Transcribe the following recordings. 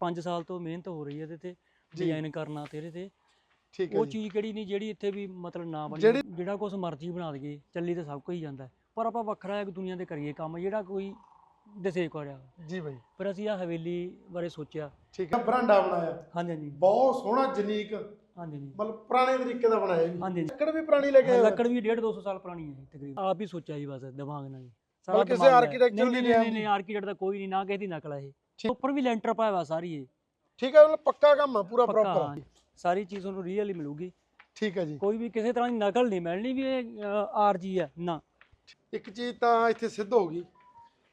5 ਸਾਲ ਤੋਂ ਮਿਹਨਤ ਹੋ ਰਹੀ ਹੈ ਇਹਦੇ ਤੇ। ਡਿਜ਼ਾਈਨ ਕਰਨਾ ਤੇ ਇਹਦੇ ਤੇ। ਠੀਕ ਹੈ ਉਹ ਚੀਜ਼ ਕਿਹੜੀ ਨਹੀਂ ਜਿਹੜੀ ਇੱਥੇ ਵੀ ਮਤਲਬ ਨਾ ਬਣੀ। ਜਿਹੜੀ- ਕੁਝ ਮਰਜ਼ੀ ਬਣਾ ਦਈਏ ਚੱਲੀ ਤਾਂ ਸਭ ਕੁਝ ਜਾਂਦਾ ਹੈ। ਪਰ ਆਪਾਂ ਵੱਖਰਾ ਇੱਕ ਦੁਨੀਆ ਦੇ ਕਰੀਏ ਕੰਮ ਜਿਹੜਾ ਕੋਈ ਦਿਸੇ ਕਰਿਆ ਜੀ ਬਾਈ। ਪਰ ਅਸੀਂ ਆ ਹਵੇਲੀ ਬਾਰੇ ਸੋਚਿਆ। ਠੀਕ ਹੈ ਬਰਾਂਡਾ ਬਣਾਇਆ। ਹਾਂਜੀ ਹਾਂਜੀ। ਬਹੁਤ ਸੋਹਣਾ ਜਨੀਕ ਹਾਂਜੀ ਜੀ ਮਤਲਬ ਪੁਰਾਣੇ ਤਰੀਕੇ ਦਾ ਬਣਾਇਆ ਜੀ। ਹਾਂਜੀ ਲੱਕੜ ਵੀ ਪੁਰਾਣੀ ਲੈ ਕੇ ਹੋ? ਲੱਕੜ ਵੀ 1.5 200 ਸਾਲ ਪੁਰਾਣੀ ਹੈ ਤਕਰੀਬਨ। ਆਪ ਹੀ ਸੋਚਿਆ ਜੀ ਬਸ ਦਿਮਾਗ ਨਾਲ ਜੀ ਮਤਲਬ ਕਿਸੇ architecture ਨਹੀਂ, ਦੀ ਨਹੀਂ ਆਰਕੀਟੈਕਟ ਦਾ। ਕੋਈ ਨਹੀਂ ਨਾ ਕਿਸੇ ਦੀ ਨਕਲ ਹੈ ਇਹ। ਉੱਪਰ ਵੀ ਲੈਂਟਰ ਪਾਇਆ ਵਾ ਸਾਰੀ ਇਹ। ਠੀਕ ਹੈ ਮਤਲਬ ਪੱਕਾ ਕੰਮ ਆ ਪੂਰਾ ਪੱਕਾ ਪ੍ਰੋਪਰ। ਸਾਰੀ ਚੀਜ਼ ਤੁਹਾਨੂੰ ਰੀਅਲ ਹੀ ਮਿਲੂਗੀ। ਠੀਕ ਹੈ ਜੀ। ਕੋਈ ਵੀ ਕਿਸੇ ਤਰ੍ਹਾਂ ਦੀ ਨਕਲ ਨਹੀਂ ਮਿਲਣੀ ਵੀ ਇਹ ਆਰਜੀ ਹੈ ਨਾ। ਇੱਕ ਚੀਜ਼ ਤਾਂ ਇੱਥੇ ਸਿੱਧ ਹੋ ਗਈ।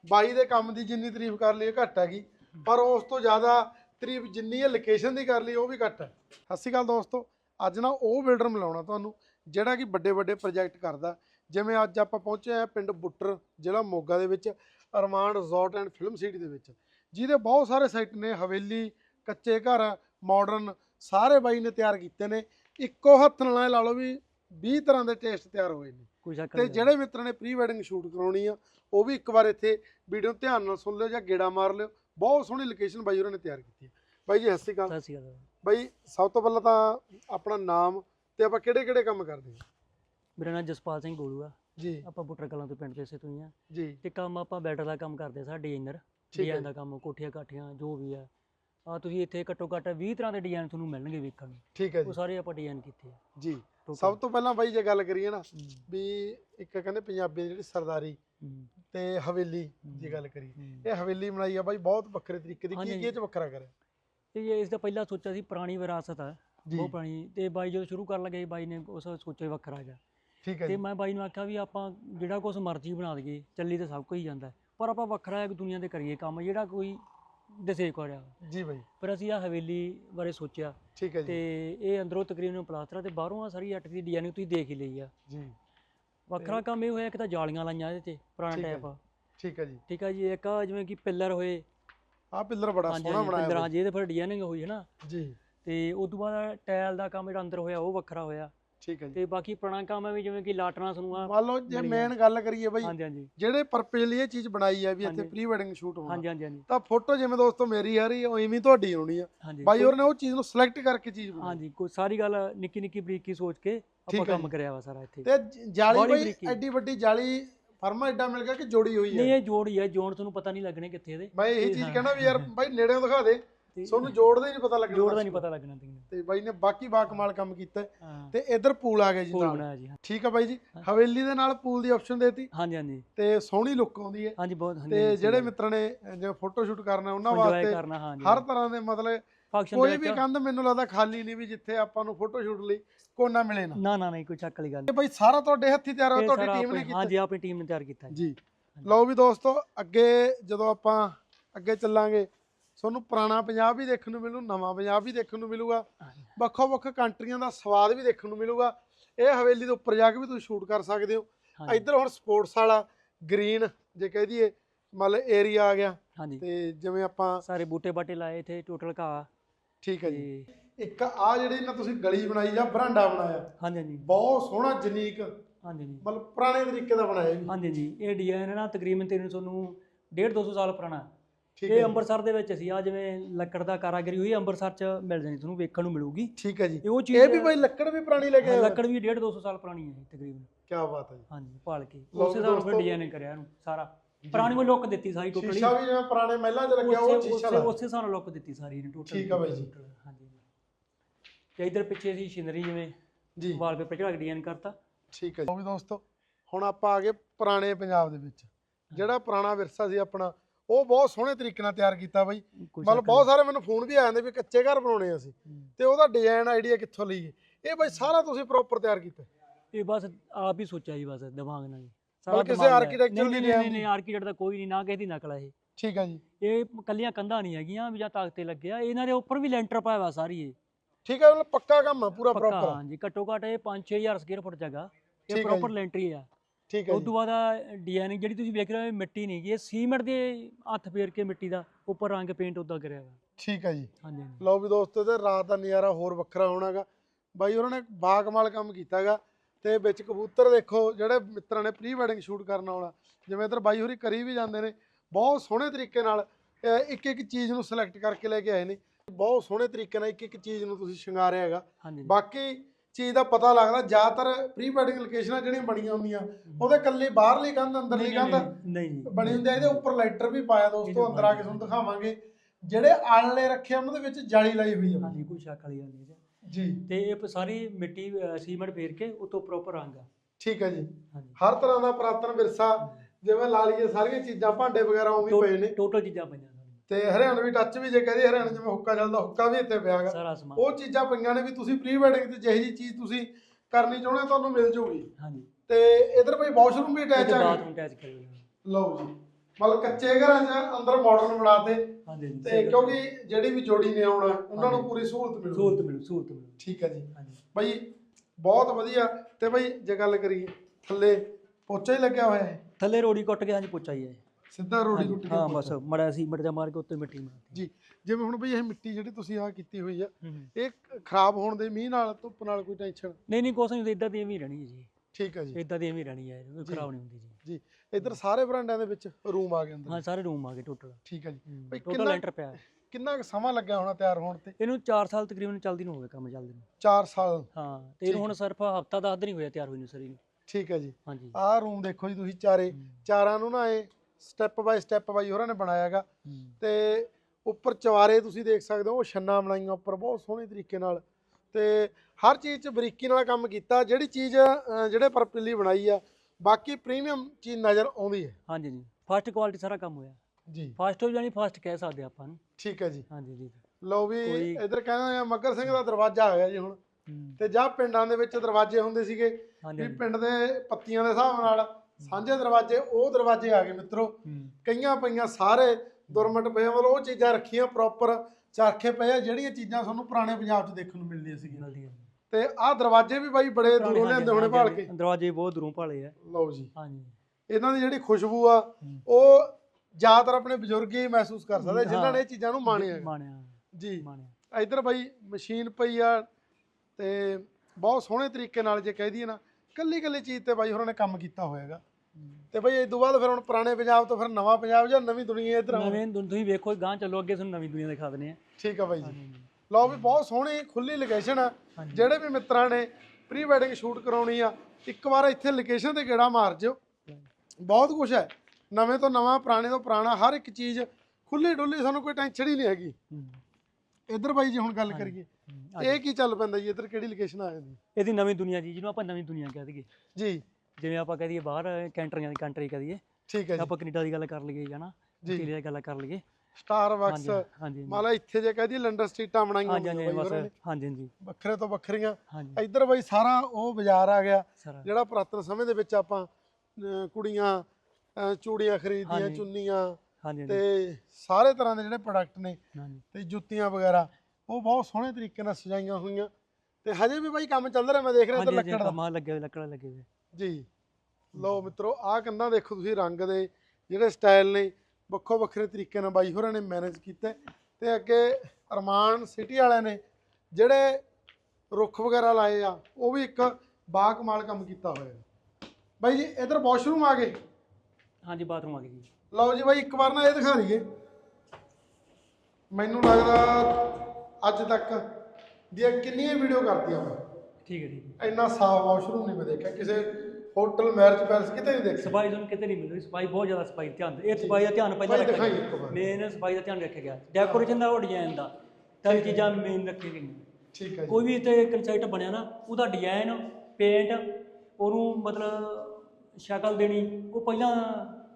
ਬਾਈ ਦੇ ਕੰਮ ਦੀ ਜਿੰਨੀ ਤਾਰੀਫ ਕਰ ਲਈ ਘੱਟ ਹੈਗੀ। ਪਰ ਉਸ ਤੋਂ ਜ਼ਿਆਦਾ ਤਾਰੀਫ ਜਿੰਨੀ ਇਹ ਲੋਕੇਸ਼ਨ ਦੀ ਕਰ ਲਈ ਉਹ ਵੀ ਘੱਟ ਹੈ। ਸਤਿ ਸ਼੍ਰੀ ਅਕਾਲ ਦੋਸਤੋ। ਅੱਜ ਨਾ ਉਹ ਬਿਲਡਰ ਮਿਲਾਉਣਾ ਤੁਹਾਨੂੰ ਜਿਹੜਾ ਕਿ ਵੱਡੇ ਵੱਡੇ ਪ੍ਰੋਜੈਕਟ ਕਰਦਾ। ਜਿਵੇਂ ਅੱਜ ਆਪਾਂ ਪਹੁੰਚੇ ਆ ਪਿੰਡ ਬੁੱਟਰ ਜ਼ਿਲ੍ਹਾ ਮੋਗਾ ਦੇ ਵਿੱਚ Armaan resort and film city ਦੇ ਵਿੱਚ। ਜਿਹਦੇ ਬਹੁਤ ਸਾਰੇ ਸਾਈਟ ਨੇ ਹਵੇਲੀ ਕੱਚੇ ਘਰ ਮਾਡਰਨ ਸਾਰੇ ਬਾਈ ਨੇ ਤਿਆਰ ਕੀਤੇ ਨੇ। ਇੱਕੋ ਹੱਥ ਨਾਲ ਲਾ ਲਓ ਵੀ 20 ਤਰ੍ਹਾਂ ਦੇ ਟੇਸਟ ਤਿਆਰ ਹੋਏ ਨੇ। ਕੋਈ ਸ਼ੱਕ ਤੇ ਨਹੀਂ। ਜਿਹੜੇ ਮਿੱਤਰਾਂ ਨੇ ਪ੍ਰੀ ਵੈਡਿੰਗ ਸ਼ੂਟ ਕਰਾਉਣੀ ਆ ਉਹ ਵੀ ਇੱਕ ਵਾਰ ਇੱਥੇ ਵੀਡੀਓ ਧਿਆਨ ਨਾਲ ਸੁਣ ਲਿਓ ਜਾਂ ਗੇੜਾ ਮਾਰ ਲਿਓ। ਬਹੁਤ ਸੋਹਣੀ ਲੋਕੇਸ਼ਨ ਬਾਈ ਹੋਰਾਂ ਨੇ ਤਿਆਰ ਕੀਤੀ ਹੈ ਬਾਈ ਜੀ ਸਤਿ ਸ਼੍ਰੀ ਅਕਾਲ। ਸਤਿ ਸ਼੍ਰੀ ਅਕਾਲ। ਬਾਈ ਸਭ ਤੋਂ ਪਹਿਲਾਂ ਤਾਂ ਆਪਣਾ ਨਾਮ ਤੇ ਆਪਾਂ ਕਿਹੜੇ ਕਿਹੜੇ ਕੰਮ ਕਰਦੇ ਹਾਂ ਮੇਰਾ ਨਾਮ ਜਸਪਾਲ ਸਿੰਘ ਗੋਲੂਆ। ਜੀ। ਆਪਾਂ ਬੁੱਟਰ ਕਲਾਂ ਤੋਂ ਪਿੰਡ ਦੇ ਸੇ ਤੋਂ ਹੀ ਆ। ਜੀ। ਤੇ ਕੰਮ ਆਪਾਂ ਬੈਟਰ ਦਾ ਕੰਮ ਕਰਦੇ ਸਾ ਡਿਜ਼ਾਈਨਰ। ਠੀਕ ਹੈ ਡਿਜ਼ਾਈਨ ਦਾ ਕੰਮ ਕੋਠੀਆਂ ਕਾਠੀਆਂ ਜੋ ਵੀ ਆ ਆ ਤੁਸੀਂ ਇੱਥੇ ਘੱਟੋ ਘੱਟ 20 ਤਰ੍ਹਾਂ ਦੇ ਡਿਜ਼ਾਈਨ ਤੁਹਾਨੂੰ ਮਿਲਣਗੇ ਵੇਖਣ ਨੂੰ। ਠੀਕ ਹੈ ਉਹ ਜੀ ਸਾਰੇ ਆਪਾਂ ਡਿਜ਼ਾਈਨ ਕੀਤੇ ਆ। ਜੀ। ਸਭ ਤੋਂ ਪਹਿਲਾਂ ਬਾਈ ਜੇ ਗੱਲ ਕਰੀਏ ਨਾ ਹੂੰ, ਵੀ ਇੱਕ ਕਹਿੰਦੇ ਪੰਜਾਬੀ ਦੀ ਜਿਹੜੀ ਸਰਦਾਰੀ ਹੂੰ, ਤੇ ਹਵੇਲੀ ਦੀ ਗੱਲ ਕਰੀਏ। ਹੂੰ। ਇਹ ਹਵੇਲੀ ਬਣਾਈ ਆ ਬਾਈ ਬਹੁਤ ਵੱਖਰੇ ਤਰੀਕੇ ਦੀ। ਕੀ ਕੀ ਇਹ ਚ ਵੱਖਰਾ ਕਰਿਆ? ਤੇ ਇਹ ਇਸ ਦਾ ਪਹਿਲਾਂ ਸੋਚਿਆ ਸੀ ਪੁਰਾਣੀ ਵਿਰਾਸਤ ਆ ਬਹੁਤ ਪੁਰਾਣੀ। ਤੇ ਬਾਈ ਜਦੋਂ ਸ਼ੁਰੂ ਕਰਨ ਲੱਗੇ ਬਾਈ ਨੇ ਉਸ ਸੋਚਿਆ ਹੀ ਵੱਖਰਾ ਜਾ ਠੀਕ ਹੈ ਤੇ ਮੈਂ ਬਾਈ ਨੂੰ ਆਖਿਆ ਵੀ ਆਪਾਂ ਜਿਹੜਾ ਕੁਝ ਮਰਜ਼ੀ ਬਣਾ ਦਈਏ ਚੱਲੀ ਤਾਂ ਸਭ ਕੁਝ ਜਾਂਦਾ। ਹੈ। ਪਰ ਆਪਾਂ ਵੱਖਰਾ ਇੱਕ ਦੁਨੀਆ ਦੇ ਕਰੀਏ ਕੰਮ ਜਿਹੜਾ ਕੋਈ ਦਿਸੇ ਕਰਿਆ ਜੀ ਬਾਈ। ਪਰ ਅਸੀਂ ਆ ਹਵੇਲੀ ਬਾਰੇ ਸੋਚਿਆ। ਠੀਕ ਹੈ ਤੇ ਜੀ ਇਹ ਅੰਦਰੋਂ ਤਕਰੀਬਨ ਪਲਾਸਟਰ ਆ ਤੇ ਬਾਹਰੋਂ ਆ ਸਾਰੀ ਅੱਟ ਦੀ ਡਿਜ਼ਾਈਨਿੰਗ ਤੁਸੀਂ ਦੇਖ ਹੀ ਲਈ ਆ। ਜੀ। ਵੱਖਰਾ ਕੰਮ ਇਹ ਹੋਇਆ ਕਿ ਤਾਂ ਜਾਲੀਆਂ ਲਾਈਆਂ ਇਹਦੇ ਤੇ ਪੁਰਾਣਾ ਹੈ ਟਾਈਪ ਠੀਕ ਹੈ ਜੀ। ਠੀਕ ਆ ਜੀ ਇੱਕ ਜਿਵੇਂ ਕਿ ਪਿੱਲਰ ਹੋਏ। ਆਹ ਪਿੱਲਰ ਬੜਾ ਸੋਹਣਾ ਬਣਾਇਆ ਪਿੱਲਰਾਂ। ਜੀ ਇਹਦੇ ਫਿਰ ਡਿਜ਼ਾਈਨਿੰਗ ਹੋਈ ਹੈ ਨਾ। ਜੀ। ਤੇ ਉਸ ਤੋਂ ਬਾਅਦ ਟਾਇਲ ਦਾ ਕੰਮ ਜਿਹੜਾ ਅੰਦਰ ਹੋਇਆ ਉਹ ਵੱਖਰਾ ਹੋਇਆ। ਠੀਕ ਹੈ ਜੀ। ਤੇ ਬਾਕੀ ਪੁਰਾਣਾ ਕੰਮ ਹੈ ਵੀ ਜਿਵੇਂ ਕਿ ਲਾਟਣਾ ਸਾਨੂੰ ਆ ਮੰਨ ਲਓ ਜੇ ਮੇਨ ਗੱਲ ਕਰੀਏ ਬਾਈ ਹਾਂਜੀ ਹਾਂਜੀ। ਜਿਹੜੇ ਪਰਪਸ ਲਈ ਇਹ ਚੀਜ਼ ਬਣਾਈ ਹੈ ਵੀ ਇੱਥੇ। ਪ੍ਰੀ ਵੈਡਿੰਗ ਸ਼ੂਟ ਹੋਣਾ। ਹਾਂਜੀ ਹਾਂਜੀ ਹਾਂਜੀ। ਤਾਂ ਫੋਟੋ ਜਿਵੇਂ ਦੋਸਤੋ ਮੇਰੀ ਆ ਰਹੀ ਹੈ ਉਵੇਂ ਤੁਹਾਡੀ ਆਉਣੀ ਆ। ਬਾਈ ਹੋਰ ਨੇ ਉਹ ਚੀਜ਼ ਨੂੰ ਸਿਲੈਕਟ ਕਰਕੇ ਚੀਜ਼ ਬਣਾਈ। ਹਾਂਜੀ ਕੋਈ ਸਾਰੀ ਗੱਲ ਨਿੱਕੀ ਨਿੱਕੀ ਬਰੀਕੀ ਸੋਚ ਕੇ ਆਪਾਂ ਕੰਮ। ਕਰਿਆ ਵਾ ਸਾਰਾ ਇੱਥੇ। ਤੇ ਜਾਲੀ ਬਾਈ। ਐਡੀ ਵੱਡੀ ਜਾਲੀ ਫਰਮਾ ਐਡਾ ਮਿਲ ਗਿਆ ਕਿ ਜੋੜੀ ਹੋਈ ਨਹੀਂ ਹੈ ਇਹ ਜੋੜ ਹੀ ਜੋੜ ਤੁਹਾਨੂੰ ਪਤਾ ਨਹੀਂ ਲੱਗਣੇ ਕਿੱਥੇ ਇਹਦੇ ਮੈਂ ਇਹੀ ਚੀਜ਼। ਕਹਿਣਾ ਵੀ ਯਾਰ ਬਾਈ ਨੇੜਿਓਂ ਦਿਖਾ ਦੇ। ਤੇ ਤੁਹਾਨੂੰ ਜੋੜ ਦਾ ਹੀ ਨਹੀਂ ਪਤਾ ਲੱਗਣਾ ਜੋੜ ਦਾ ਨਹੀਂ ਪਤਾ ਲੱਗਣਾ ਤੈਨੂੰ। ਤੇ ਬਾਈ ਨੇ ਬਾਕੀ ਬਾ ਕਮਾਲ ਕੰਮ ਕੀਤਾ ਤੇ ਇਧਰ ਪੂਲ ਆ ਗਿਆ ਜੀ ਨਾਲ। ਜੀ। ਠੀਕ ਆ ਬਾਈ ਜੀ। ਹਵੇਲੀ ਦੇ ਨਾਲ ਪੂਲ ਦੀ ਆਪਸ਼ਨ ਦੇਤੀ। ਹਾਂਜੀ ਹਾਂਜੀ। ਤੇ ਸੋਹਣੀ ਲੁੱਕ ਆਉਂਦੀ ਹੈ। ਹਾਂਜੀ ਬਹੁਤ ਹਾਂਜੀ ਤੇ ਜਿਹੜੇ ਮਿੱਤਰਾਂ ਨੇ ਜਿਵੇਂ ਫੋਟੋ ਸ਼ੂਟ ਕਰਨਾ ਉਹਨਾਂ ਵਾਸਤੇ ਹਰ ਤਰ੍ਹਾਂ ਦੇ ਮਤਲਬ ਕੋਈ ਵੀ ਕੰਧ ਮੈਨੂੰ ਲੱਗਦਾ ਖਾਲੀ ਨਹੀਂ ਵੀ ਜਿੱਥੇ ਆਪਾਂ ਨੂੰ ਫੋਟੋ ਸ਼ੂਟ ਲਈ ਕੋਨਾ ਮਿਲੇ ਨਾ। ਨਾ ਨਾ ਨਹੀਂ ਕੋਈ ਚੱਕ ਵਾਲੀ ਗੱਲ ਤੇ ਬਈ ਸਾਰਾ ਤੁਹਾਡੇ ਹੱਥੀ ਤਿਆਰ ਹੋਇਆ ਤੁਹਾਡੀ ਟੀਮ ਨੇ ਕੀਤਾ। ਹਾਂਜੀ ਆਪਣੀ ਟੀਮ ਨੇ ਤਿਆਰ ਕੀਤਾ ਜੀ। ਜੀ। ਲਓ ਵੀ ਦੋਸਤੋ ਅੱਗੇ ਜਦੋਂ ਆਪਾਂ ਅੱਗੇ ਚੱਲਾਂਗੇ ਤੁਹਾਨੂੰ ਪੁਰਾਣਾ ਪੰਜਾਬ ਵੀ ਦੇਖਣ ਨੂੰ ਮਿਲੂ ਨਵਾਂ ਪੰਜਾਬ ਵੀ ਦੇਖਣ ਨੂੰ ਮਿਲੂਗਾ। ਵੱਖੋ ਵੱਖ ਕੰਟਰੀਆਂ ਦਾ ਸਵਾਦ ਵੀ ਦੇਖਣ ਨੂੰ ਮਿਲੂਗਾ। ਇਹ ਹਵੇਲੀ ਦੇ ਉੱਪਰ ਜਾ ਕੇ ਵੀ ਤੁਸੀਂ ਸ਼ੂਟ ਕਰ ਸਕਦੇ ਹੋ। ਇੱਧਰ ਹੁਣ ਸਪੋਰਟਸ ਵਾਲਾ ਗ੍ਰੀਨ ਜੇ ਕਹਿ ਦਈਏ ਮਤਲਬ ਏਰੀਆ ਆ ਗਿਆ। ਤੇ ਜਿਵੇਂ ਆਪਾਂ ਸਾਰੇ ਬੂਟੇ ਬਾਟੇ ਲਾਏ ਇੱਥੇ ਟੋਟਲ ਘਾਹ। ਠੀਕ ਹੈ ਜੀ। ਇੱਕ ਆ ਜਿਹੜੀ ਨਾ ਤੁਸੀਂ ਗਲੀ ਬਣਾਈ ਜਾਂ ਬਰਾਂਡਾ ਬਣਾਇਆ। ਹਾਂਜੀ ਹਾਂਜੀ। ਬਹੁਤ ਸੋਹਣਾ ਜਨੀਕ ਹਾਂਜੀ ਜੀ ਮਤਲਬ ਪੁਰਾਣੇ ਤਰੀਕੇ ਦਾ ਬਣਾਇਆ ਜੀ। ਹਾਂਜੀ ਜੀ ਇਹ ਡਿਜ਼ਾਈਨ ਹੈ ਨਾ ਤਕਰੀਬਨ ਤੈਨੂੰ ਤੁਹਾਨੂੰ 1.5 200 ਸਾਲ ਪੁਰਾਣਾ। ਇਹ। ਅੰਮ੍ਰਿਤਸਰ ਦੇ ਵਿੱਚ ਸੀ ਆ ਜਿਵੇਂ ਲੱਕੜ ਦਾ ਕਾਰਾਗਰੀ ਹੋਈ ਅੰਮ੍ਰਿਤਸਰ ਚ ਮਿਲ ਜਾਣੀ ਤੁਹਾਨੂੰ ਵੇਖਣ ਨੂੰ ਮਿਲੂਗੀ। ਠੀਕ ਹੈ ਜੀ। ਇਹ ਉਹ ਚੀਜ਼ ਇਹ ਵੀ ਬਈ ਲੱਕੜ ਵੀ ਪੁਰਾਣੀ ਲੈ ਕੇ ਆਏ ਹੋ? ਲੱਕੜ ਵੀ 1.5 200 ਸਾਲ ਪੁਰਾਣੀ ਹੈ ਤਕਰੀਬਨ। ਕੀ ਬਾਤ ਹੈ ਜੀ। ਹਾਂਜੀ ਭਾਲ ਕੇ। ਉਸੇ ਦਾ ਦੋਸਤੋ- ਡਿਜ਼ਾਈਨ ਕਰਿਆ ਇਹਨੂੰ ਸਾਰਾ। ਪੁਰਾਣੀ ਨੂੰ ਲੁੱਕ ਦਿੱਤੀ ਸਾਰੀ ਟੋਟਲੀ ਸ਼ੀਸ਼ਾ ਵੀ ਜਿਵੇਂ ਪੁਰਾਣੇ ਮਹਿਲਾਂ 'ਚ ਲੱਗਿਆ ਉਹ ਸ਼ੀਸ਼ਾ ਉਸੇ ਉਸੇ ਸਾਨੂੰ ਲੁੱਕ ਦਿੱਤੀ ਸਾਰੀ ਇਹਨੇ ਟੋਟਲ ਠੀਕ ਆ ਬਾਈ ਜੀ। ਹਾਂਜੀ। ਤੇ ਇਧਰ ਪਿੱਛੇ ਸੀ ਸ਼ਿਨਰੀ ਜਿਵੇਂ ਜੀ। ਵਾਲਪੇਪਰ ਚੜਾ ਕੇ ਡਿਜ਼ਾਈਨ ਕਰਤਾ। ਠੀਕ ਹੈ ਜੀ। ਲਓ ਵੀ ਦੋਸਤੋ ਹੁਣ ਆਪਾਂ ਆ ਗਏ ਪੁਰਾਣੇ ਪੰਜਾਬ ਦੇ ਵਿੱਚ। ਜਿਹੜਾ ਪੁਰਾਣਾ ਵਿਰਸਾ ਸੀ ਆਪਣਾ ਉਹ ਬਹੁਤ ਸੋਹਣੇ ਤਰੀਕੇ ਨਾਲ ਤਿਆਰ ਕੀਤਾ ਬਾਈ। ਮਤਲਬ ਬਹੁਤ ਸਾਰੇ ਮੈਨੂੰ ਫੋਨ ਵੀ ਆ ਜਾਂਦੇ ਵੀ ਕੱਚੇ ਘਰ ਬਣਾਉਣੇ ਆ ਅਸੀਂ। ਤੇ ਉਹਦਾ ਡਿਜ਼ਾਈਨ ਆਈਡੀਆ ਕਿੱਥੋਂ ਲਈਏ? ਇਹ ਬਾਈ ਸਾਰਾ ਤੁਸੀਂ ਪ੍ਰੋਪਰ ਤਿਆਰ ਕੀਤਾ। ਇਹ ਬਸ ਆਪ ਹੀ ਸੋਚਿਆ ਜੀ ਬਸ ਦਿਮਾਗ ਨਾਲ ਜੀ ਮਤਲਬ ਕਿਸੇ architecture ਨਹੀਂ, ਨਹੀਂ ਨਹੀਂ ਆਰਕੀਟੈਕਟ ਦਾ ਕੋਈ ਨਹੀਂ ਨਾ ਕਿਸੇ ਦੀ ਨਕਲ ਹੈ ਠੀਕ ਹੈ ਜੀ। ਇਹ ਕੱਲੀਆਂ ਕੰਧਾਂ ਨਹੀਂ ਹੈਗੀਆਂ ਵੀ ਜਾਂ ਤਾਕਤੇ ਲੱਗਿਆ। ਇਹਨਾਂ ਦੇ ਉੱਪਰ ਵੀ ਲੈਂਟਰ ਪਾਇਆ ਵਾ ਸਾਰੀ ਇਹ। ਠੀਕ ਹੈ ਮਤਲਬ ਪੱਕਾ ਕੰਮ ਆ ਪੂਰਾ ਪ੍ਰੋਪਰ ਹਾਂਜੀ ਘੱਟੋ ਘੱਟ ਇਹ 5-6000 ਸਕੁਅਰ ਫੁੱਟ ਜਗ੍ਹਾ। ਇਹ ਪ੍ਰੋਪਰ। ਲੈਂਟਰ ਆ। ਠੀਕ ਹੈ ਉਸ ਤੋਂ ਬਾਅਦ ਡਿਜ਼ਾਈਨਿੰਗ ਜਿਹੜੀ ਤੁਸੀਂ ਵੇਖ ਰਹੇ ਹੋ ਇਹ ਮਿੱਟੀ ਨਹੀਂ ਗੀ ਇਹ ਸੀਮੈਂਟ ਦੇ ਹੱਥ ਫੇਰ ਕੇ ਮਿੱਟੀ ਦਾ ਉੱਪਰ ਰੰਗ ਪੇਂਟ ਉਦਾਂ ਕਰਿਆ ਵਾ ਠੀਕ ਹੈ ਜੀ। ਹਾਂਜੀ ਹਾਂਜੀ। ਲਓ ਵੀ ਦੋਸਤੋ ਤੇ ਰਾਤ ਦਾ ਨਜ਼ਾਰਾ ਹੋਰ ਵੱਖਰਾ ਹੋਣਾਗਾ। ਬਾਈ ਉਹਨਾਂ ਨੇ ਬਾਕਮਾਲ ਕੰਮ ਕੀਤਾਗਾ ਤੇ ਵਿੱਚ ਕਬੂਤਰ ਦੇਖੋ ਜਿਹੜੇ ਮਿੱਤਰਾਂ ਨੇ ਪ੍ਰੀ ਵੈਡਿੰਗ ਸ਼ੂਟ ਕਰਨ ਆਉਣਾ। ਜਿਵੇਂ ਇਧਰ ਬਾਈ ਹੋਰੀ ਕਰੀ ਵੀ ਜਾਂਦੇ ਨੇ ਬਹੁਤ ਸੋਹਣੇ ਤਰੀਕੇ ਨਾਲ ਇੱਕ ਇੱਕ ਚੀਜ਼ ਨੂੰ ਸਿਲੈਕਟ ਕਰਕੇ ਲੈ ਕੇ ਆਏ ਨੇ। ਬਹੁਤ ਸੋਹਣੇ ਤਰੀਕੇ ਨਾਲ ਇੱਕ ਇੱਕ ਚੀਜ਼ ਨੂੰ ਤੁਸੀਂ ਸ਼ਿੰਗਾਰਿਆ ਹੈਗਾ। ਹਾਂਜੀ। ਬਾਕੀ ਚੀਜ਼ ਦਾ ਪਤਾ ਲੱਗਦਾ ਜ਼ਿਆਦਾਤਰ ਪ੍ਰੀ ਵੈਡਿੰਗ ਲੋਕੇਸ਼ਨਾਂ ਜਿਹੜੀਆਂ ਬਣੀਆਂ ਹੁੰਦੀਆਂ ਉਹਦੇ ਕੱਲੇ ਬਾਹਰਲੀ ਕੰਧ ਅੰਦਰਲੀ ਕੰਧ ਨਹੀਂ, ਬਣੀ ਹੁੰਦੀ ਆ ਇਹਦੇ ਉੱਪਰ ਲਾਈਟਰ ਵੀ ਪਾਇਆ ਦੋਸਤੋ ਅੰਦਰ ਆ ਕੇ ਤੁਹਾਨੂੰ ਦਿਖਾਵਾਂਗੇ। ਜਿਹੜੇ ਆਲਣੇ ਰੱਖੇ ਉਹਨਾਂ ਦੇ ਵਿੱਚ ਜਾਲੀ ਲਾਈ ਹੋਈ ਆ। ਹਾਂਜੀ ਕੋਈ ਸ਼ੱਕ ਵਾਲੀ ਗੱਲ ਨਹੀਂ ਜੀ ਜੀ। ਤੇ ਇਹ ਸਾਰੀ ਮਿੱਟੀ ਸੀਮੈਂਟ ਫੇਰ ਕੇ ਉਤੋਂ ਪ੍ਰੋਪਰ ਰੰਗ ਆ। ਠੀਕ ਹੈ ਜੀ। ਹਰ ਤਰ੍ਹਾਂ ਦਾ ਪੁਰਾਤਨ ਵਿਰਸਾ ਜਿਵੇਂ ਲਾ ਲਈਏ ਸਾਰੀਆਂ ਚੀਜ਼ਾਂ ਭਾਂਡੇ ਵਗੈਰਾ ਉਹ ਵੀ ਪਏ ਨੇ। ਟੋਟਲ ਚੀਜ਼ਾਂ ਪਈਆਂ। ਤੇ ਹਰਿਆਣਵੀ ਟੱਚ ਵੀ ਜੇ ਕਹਦੇ ਹਰਿਆਣਾ ਜਿਵੇਂ ਹੁੱਕਾ ਚੱਲਦਾ ਹੁੱਕਾ ਵੀ ਇੱਥੇ ਪਿਆ ਸਾਰਾ ਸਮਾਨ। ਉਹ ਚੀਜ਼ਾਂ ਪਈਆਂ ਨੇ ਵੀ ਤੁਸੀਂ ਪ੍ਰੀ ਵੈਡਿੰਗ ਤੇ ਜਿਹੀ ਜੀ ਚੀਜ਼ ਤੁਸੀਂ ਕਰਨੀ ਚਾਹੁੰਦੇ ਹੋ ਤੁਹਾਨੂੰ ਮਿਲ ਜੂਗੀ। ਹਾਂਜੀ। ਤੇ ਇਧਰ ਭਾਈ ਵਾਸ਼ਰੂਮ ਵੀ ਅਟੈਚ ਆ। ਬਾਥਰੂਮ ਅਟੈਚ ਕਰੇ ਹੋਏ ਨੇ। ਲਓ ਜੀ। ਮਤਲਬ ਕੱਚੇ ਘਰਾਂ 'ਚ ਅੰਦਰ ਮਾਡਰਨ ਬਣਾਤੇ ਹਾਂਜੀ ਹਾਂਜੀ ਤੇ ਕਿਉਂਕਿ ਜਿਹੜੀ ਵੀ ਜੋੜੀ ਨੇ ਆਉਣਾ ਉਹਨਾਂ ਨੂੰ ਪੂਰੀ ਸਹੂਲਤ ਮਿਲੂ ਸਹੂਲਤ ਮਿਲੂ ਸਹੂਲਤ ਮਿਲੂ। ਠੀਕ ਹੈ ਜੀ। ਹਾਂਜੀ। ਭਾਈ ਬਹੁਤ ਵਧੀਆ। ਤੇ ਭਾਈ ਜੇ ਗੱਲ ਕਰੀਏ ਥੱਲੇ ਪੋਚਾ ਹੀ ਲੱਗਿਆ ਹੋਇਆ ਹੈ। ਥੱਲੇ ਰੋੜੀ ਕੁੱਟ ਕੇ ਹਾਂਜੀ ਪੁੱਛਾ ਹੀ ਹੈ। ਸਿੱਧਾ ਰੋੜੀ ਟੁੱਟ ਹਾਂ ਬਸ ਮੜਾ ਸੀ ਮੜਾ ਮਾਰ ਕੇ ਉੱਤੇ ਮਿੱਟੀ ਮਾਰਤੀ ਜੀ ਜਿਵੇਂ ਹੁਣ ਬਈ ਇਹ ਮਿੱਟੀ ਜਿਹੜੀ ਤੁਸੀਂ ਆ ਕੀਤੀ ਹੋਈ ਆ। ਇਹ ਖਰਾਬ ਹੋਣ ਦੇ ਮੀਂਹ ਨਾਲ ਧੁੱਪ ਨਾਲ ਕੋਈ ਟੈਨਸ਼ਨ ਨਹੀਂ ਨਹੀਂ ਕੁਛ ਨਹੀਂ ਇਦਾਂ ਦੀ ਐਵੇਂ ਰਹਿਣੀ ਹੈ ਜੀ। ਠੀਕ ਹੈ ਜੀ। ਇਦਾਂ ਦੀ ਐਵੇਂ ਰਹਿਣੀ ਹੈ ਇਹ ਖਰਾਬ ਨਹੀਂ ਹੁੰਦੀ ਜੀ। ਜੀ ਇੱਧਰ ਸਾਰੇ ਬਰਾਂਡਿਆਂ ਦੇ ਵਿੱਚ ਰੂਮ ਆ ਗਏ ਅੰਦਰ। ਹਾਂ ਸਾਰੇ ਰੂਮ ਆ ਗਏ ਟੋਟਲ ਠੀਕ ਹੈ ਜੀ। ਭਾਈ ਟੋਟਲ ਕਿੰਨਾ ਲੈਂਟਰ ਪਿਆ। ਕਿੰਨਾ ਕੁ ਸਮਾਂ ਲੱਗਿਆ ਹੋਣਾ ਤਿਆਰ ਹੋਣ ਤੇ? ਇਹਨੂੰ 4 ਸਾਲ ਤਕਰੀਬਨ ਚੱਲਦੀ ਨੂੰ ਹੋ ਗਏ ਕੰਮ ਚੱਲਦੇ ਨੂੰ। 4 ਸਾਲ। ਹਾਂ ਤੇ ਇਹਨੂੰ ਹੁਣ ਸਿਰਫ ਹਫਤਾ ਦਸ ਦਿਨ ਹੀ ਹੋਇਆ ਤਿਆਰ ਹੋਈ ਨੂੰ ਸਰੀ ਨੂੰ। ਠੀਕ ਹੈ ਜੀ। ਹਾਂਜੀ। ਆਹ ਰੂਮ ਦੇਖੋ ਜੀ ਤੁਸੀਂ ਚਾਰੇ। ਚਾਰਾਂ ਨੂੰ ਨਾ ਇਹ ਸਟੈਪ ਬਾਈ ਸਟੈਪ ਬਾਈ ਹੋਰਾਂ ਨੇ ਬਣਾਇਆ ਹੈਗਾ। ਤੇ ਉੱਪਰ ਚਵਾਰੇ ਤੁਸੀਂ ਦੇਖ ਸਕਦੇ ਹੋ ਉਹ ਛੰਨਾ ਬਣਾਈਆਂ ਉੱਪਰ ਬਹੁਤ ਸੋਹਣੇ ਤਰੀਕੇ ਨਾਲ। ਤੇ ਹਰ ਚੀਜ਼ 'ਚ ਬਰੀਕੀ ਨਾਲ ਕੰਮ ਕੀਤਾ ਜਿਹੜੀ ਚੀਜ਼ ਜਿਹੜੇ ਪਰਪਲੀ ਬਣਾਈ ਆ ਬਾਕੀ ਪ੍ਰੀਮੀਅਮ ਚੀਜ਼ ਨਜ਼ਰ ਆਉਂਦੀ ਹੈ। ਹਾਂਜੀ ਜੀ ਫਸਟ ਕੁਆਲਿਟੀ ਸਾਰਾ ਕੰਮ ਹੋਇਆ। ਜੀ। ਫਸਟ ਹੋ ਜਾਣੀ ਫਸਟ ਕਹਿ ਸਕਦੇ ਆਪਾਂ ਨੂੰ। ਠੀਕ ਹੈ ਜੀ। ਹਾਂਜੀ ਜੀ। ਲਓ ਵੀ ਇਧਰ ਕਹਿੰਦੇ ਆ ਮੱਗਰ ਸਿੰਘ ਦਾ ਦਰਵਾਜ਼ਾ ਆ ਗਿਆ ਜੀ ਹੁਣ। ਤੇ ਜਾਂ ਪਿੰਡਾਂ ਦੇ ਵਿੱਚ ਦਰਵਾਜ਼ੇ ਹੁੰਦੇ ਸੀਗੇ ਵੀ। ਪਿੰਡ ਦੇ ਪੱਤੀਆਂ ਦੇ ਹਿਸਾਬ ਨਾਲ ਸਾਂਝੇ ਦਰਵਾਜ਼ੇ ਉਹ ਦਰਵਾਜ਼ੇ ਆ ਗਏ ਮਿੱਤਰੋ। ਕਈਆਂ ਪਈਆਂ ਸਾਰੇ ਦੁਰਮਟ ਪਏ ਮਤਲਬ ਉਹ ਚੀਜ਼ਾਂ ਰੱਖੀਆਂ ਪ੍ਰੋਪਰ ਚਰਖੇ ਪਏ ਆ ਜਿਹੜੀਆਂ ਚੀਜ਼ਾਂ ਤੁਹਾਨੂੰ ਪੁਰਾਣੇ ਪੰਜਾਬ 'ਚ ਦੇਖਣ ਨੂੰ ਮਿਲਦੀਆਂ ਸੀਗੀਆਂ। ਹੈ ਤੇ ਆਹ ਦਰਵਾਜ਼ੇ ਵੀ ਬਾਈ ਬੜੇ ਦੂਰੋਂ ਲਿਆਂਦੇ ਹੋਣੇ ਭਾਲ ਕੇ। ਦਰਵਾਜ਼ੇ ਬਹੁਤ ਦੂਰੋਂ ਭਾਲੇ ਆ। ਲਓ ਜੀ। ਹਾਂਜੀ। ਇਹਨਾਂ ਦੀ ਜਿਹੜੀ ਖੁਸ਼ਬੂ ਆ। ਉਹ ਜ਼ਿਆਦਾਤਰ ਆਪਣੇ ਬਜ਼ੁਰਗ ਹੀ ਮਹਿਸੂਸ ਕਰ ਸਕਦੇ। ਜਿਨ੍ਹਾਂ ਨੇ ਇਹ ਚੀਜ਼ਾਂ ਨੂੰ ਮਾਣਿਆ। ਮਾਣਿਆ। ਜੀ। ਮਾਣਿਆ। ਇੱਧਰ ਬਾਈ ਮਸ਼ੀਨ ਪਈ ਆ ਤੇ ਬਹੁਤ ਸੋਹਣੇ ਤਰੀਕੇ ਨਾਲ ਜੇ ਕਹਿ ਦਈਏ ਨਾ ਕੱਲੀ ਕੱਲੀ ਚੀਜ਼ ਤੇ ਬਾਈ ਹੋਰਾਂ ਨੇ ਕੰਮ ਕੀਤਾ ਹੋਇਆਗਾ ਤੇ ਬਾਈ ਇਸ ਤੋਂ ਬਾਅਦ ਫਿਰ ਹੁਣ ਪੁਰਾਣੇ ਪੰਜਾਬ ਤੋਂ ਫਿਰ ਨਵਾਂ ਪੰਜਾਬ ਜਾਂ ਨਵੀਂ ਦੁਨੀਆ ਇੱਧਰ ਆਉਣੀ ਨਵੇਂ ਦੁਨ- ਤੁਸੀਂ ਵੇਖੋ ਗਾਂ ਚੱਲੋ ਅੱਗੇ ਤੁਹਾਨੂੰ ਨਵੀਂ ਦੁਨੀਆ ਦਿਖਾ ਦਨੇ ਆ ਠੀਕ ਆ ਬਾਈ ਜੀ। ਲਓ ਵੀ ਬਹੁਤ ਸੋਹਣੀ ਖੁੱਲੀ ਲੋਕੇਸ਼ਨ ਆ। ਜਿਹੜੇ ਵੀ ਮਿੱਤਰਾਂ ਨੇ ਪ੍ਰੀ ਵੈਡਿੰਗ ਸ਼ੂਟ ਕਰਾਉਣੀ ਆ ਇੱਕ ਵਾਰ ਇੱਥੇ ਲੋਕੇਸ਼ਨ ਤੇ ਗੇੜਾ ਮਾਰ ਜਿਓ। ਬਹੁਤ ਕੁਝ ਹੈ। ਨਵੇਂ ਤੋਂ ਨਵਾਂ ਪੁਰਾਣੇ ਤੋਂ ਪੁਰਾਣਾ ਹਰ ਇੱਕ ਚੀਜ਼ ਖੁੱਲੀ ਡੁੱਲੀ ਸਾਨੂੰ ਕੋਈ ਟੈਨਸ਼ਨ ਹੀ ਨਹੀਂ ਹੈਗੀ। ਇੱਧਰ ਬਾਈ ਜੀ ਹੁਣ ਗੱਲ ਕਰੀਏ। ਇਹ ਕੀ ਚੱਲ ਪੈਂਦਾ ਜੀ ਇੱਧਰ ਕਿਹੜੀ ਲੋਕੇਸ਼ਨ ਆ ਜਾਂਦੀ? ਇਹਦੀ ਨਵੀਂ ਦੁਨੀਆ ਜੀ ਜਿਹਨੂੰ ਆਪਾਂ ਨਵੀਂ ਦੁਨੀਆ ਕਹਿ ਦਈਏ। ਜੀ। ਜਿਵੇਂ ਆਪਾਂ ਕਹਿ ਦਈਏ ਬਾਹਰ ਕੰਟਰੀਆਂ ਦੀ ਕੰਟਰੀ ਕਹਿ ਦਈਏ ਠੀਕ ਹੈ ਜੀ। ਆਪਾਂ ਕੈਨੇਡਾ ਦੀ ਗੱਲ ਕਰ ਲਈਏ ਜਾਂ ਨਾ। ਆਸਟ੍ਰੇਲੀਆ ਦੀ ਗੱਲ ਕਰ ਲਈਏ। ਸਟਾਰ ਹਾਂਜੀ ਮਾਲਾ ਇੱਥੇ ਜੇ ਕਹਦੀ ਲੰਡਨ ਸਟਰੀਟਾਂ ਬਣਾਈਆਂ ਹੋਈਆਂ ਹਾਂਜੀ ਬਾਈ ਹੋਰਾਂ ਨੇ। ਹਾਂਜੀ ਹਾਂਜੀ। ਵੱਖਰੇ ਤੋਂ ਵੱਖਰੀਆਂ। ਇੱਧਰ ਬਾਈ ਸਾਰਾ ਉਹ ਬਾਜ਼ਾਰ ਆ ਗਿਆ ਜਿਹੜਾ ਪੁਰਾਤਨ ਸਮੇਂ ਦੇ ਵਿੱਚ ਆਪਾਂ ਕੁੜੀਆਂ ਚੂੜੀਆਂ ਖਰੀਦਦੀਆਂ ਹਾਂਜੀ। ਚੁੰਨੀਆਂ ਤੇ ਸਾਰੇ ਤਰ੍ਹਾਂ ਦੇ ਜਿਹੜੇ ਪ੍ਰੋਡਕਟ ਨੇ ਤੇ ਜੁੱਤੀਆਂ ਵਗੈਰਾ ਉਹ ਬਹੁਤ ਸੋਹਣੇ ਤਰੀਕੇ ਨਾਲ ਸਜਾਈਆਂ ਹੋਈਆਂ। ਤੇ ਹਜੇ ਵੀ ਬਾਈ ਕੰਮ ਚੱਲ ਰਿਹਾ ਮੈਂ ਦੇਖ ਰਿਹਾ ਹਾਂਜੀ ਲੱਕੜ ਦਾ। ਕਮਾ ਲੱਗੇ ਹੋਏ ਲੱਕੜਾਂ ਲੱਗੇ ਹੋਏ। ਜੀ। ਲਓ ਮਿੱਤਰੋ ਆਹ ਕੰਧਾਂ ਦੇਖੋ ਤੁਸੀਂ ਰੰਗ ਦੇ ਜਿਹੜੇ ਸਟਾਈਲ ਨੇ ਵੱਖੋ ਵੱਖਰੇ ਤਰੀਕੇ ਨਾਲ ਬਾਈ ਹੋਰਾਂ ਨੇ ਮੈਨੇਜ ਕੀਤੇ ਤੇ ਅੱਗੇ ਅਰਮਾਨ ਸਿਟੀ ਵਾਲਿਆਂ ਨੇ ਜਿਹੜੇ ਰੁੱਖ ਵਗੈਰਾ ਲਾਏ ਆ ਉਹ ਵੀ ਇੱਕ ਬਾ ਕਮਾਲ ਕੰਮ ਕੀਤਾ ਹੋਇਆ। ਬਾਈ ਜੀ ਇਧਰ ਵਾਸ਼ਰੂਮ ਆ ਗਏ? ਹਾਂਜੀ ਬਾਥਰੂਮ ਆ ਗਏ ਜੀ। ਲਓ ਜੀ ਬਾਈ ਇੱਕ ਵਾਰ ਨਾ ਇਹ ਦਿਖਾ ਲਈਏ ਮੈਨੂੰ ਲੱਗਦਾ ਅੱਜ ਤੱਕ ਦੀਆਂ ਕਿੰਨੀਆਂ ਵੀਡੀਓ ਕਰਤੀਆਂ ਮੈਂ ਠੀਕ ਹੈ ਹੈ ਇੰਨਾ ਸਾਫ਼ ਵਾਸ਼ਰੂਮ ਨਹੀਂ ਮੈਂ ਦੇਖਿਆ। ਕਿਸੇ ਹੋਟਲ ਮੈਰਿਜ ਪੈਲਸ ਕਿਤੇ ਨਹੀਂ ਦੇਖਿਆ ਸਫ਼ਾਈ ਤੁਹਾਨੂੰ ਕਿਤੇ ਨਹੀਂ ਮਿਲਦੀ। ਸਫ਼ਾਈ ਬਹੁਤ ਜ਼ਿਆਦਾ ਸਫ਼ਾਈ ਧਿਆਨ ਇਹ ਸਫ਼ਾਈ ਦਾ ਧਿਆਨ ਪਹਿਲਾਂ ਭਾਈ ਰੱਖਿਆ ਦਿਖਾਈ ਇੱਕ ਵਾਰ। ਮੇਨ ਸਫ਼ਾਈ ਦਾ ਧਿਆਨ ਰੱਖਿਆ ਗਿਆ। ਡੈਕੋਰੇਸ਼ਨ ਦਾ ਉਹ ਡਿਜ਼ਾਈਨ ਦਾ। ਤਿੰਨ ਚੀਜ਼ਾਂ ਮੇਨ ਰੱਖੀਆਂ ਗਈਆਂ। ਠੀਕ ਹੈ ਜੀ। ਕੋਈ ਵੀ ਤੇ ਕਨਸੈਪਟ ਬਣਿਆ ਨਾ ਉਹਦਾ ਡਿਜ਼ਾਈਨ ਪੇਂਟ ਉਹਨੂੰ ਮਤਲਬ ਸ਼ਕਲ ਦੇਣੀ ਉਹ ਪਹਿਲਾਂ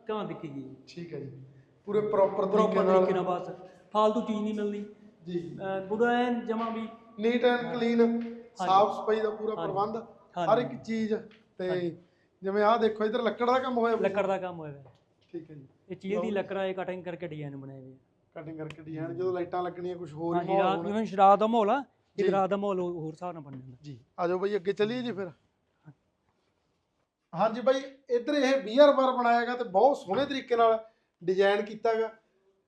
ਧਿਆਨ ਦਿੱਤੀ ਗਈ। ਠੀਕ ਹੈ ਜੀ। ਪੂਰੇ ਪ੍ਰੋਪਰ ਤਰੀਕੇ ਪ੍ਰੋਪਰ ਨਾਲ। ਤਰੀਕੇ ਨਾਲ ਬਸ। ਫਾਲਤੂ ਚੀਜ਼ ਨਹੀਂ ਮਿਲਦੀ। ਜੀ। ਅਹ ਪੂਰਾ ਐਨ ਜਮਾ ਵੀ। ਨੀਟ ਐਂਡ ਕਲੀਨ ਸਾਫ਼ ਸਫ਼ਾਈ ਦਾ ਪੂਰਾ ਪ੍ਰਬੰਧ। ਹਾਂਜੀ। ਹਰ ਇੱਕ ਚੀਜ਼ ਤੇ ਜਿਵੇਂ ਆਹ ਦੇਖੋ ਇਧਰ ਲੱਕੜ ਦਾ ਕੰਮ ਹੋਇਆ ਲੱਕੜ ਦਾ ਕੰਮ ਹੋਇਆ ਹੋਇਆ। ਠੀਕ ਹੈ ਜੀ। ਇਹ ਚੀਲ ਦੀ ਲੱਕੜ ਹੈ ਕਟਿੰਗ ਕਰਕੇ ਡਿਜ਼ਾਈਨ ਬਣਾਏ ਹੋਏ ਆ। ਕਟਿੰਗ ਕਰਕੇ ਡਿਜ਼ਾਈਨ ਜਦੋਂ ਲਾਈਟਾਂ ਲੱਗਣੀਆਂ ਕੁਝ ਹੋਰ ਹੀ ਹਾਂਜੀ ਮਾਹੌਲ ਰਾਤ ਹੋਣਾ। ਜਿਵੇਂ ਸ਼ਰਾਬ ਦਾ ਮਾਹੌਲ ਆ ਜੀ। ਇਹ ਰਾਤ ਦਾ ਮਾਹੌਲ ਹੋਰ ਹਿਸਾਬ ਨਾਲ ਬਣ ਜਾਂਦਾ। ਜੀ ਆਜੋ ਬਈ ਅੱਗੇ ਚੱਲੀਏ ਜੀ ਫਿਰ। ਹਾਂਜੀ ਬਾਈ ਇੱਧਰ ਇਹ 20 ਬਾਰ ਬਣਾਇਆਗਾ ਤੇ ਬਹੁਤ ਸੋਹਣੇ ਤਰੀਕੇ ਨਾਲ ਡਿਜ਼ਾਈਨ ਕੀਤਾਗਾ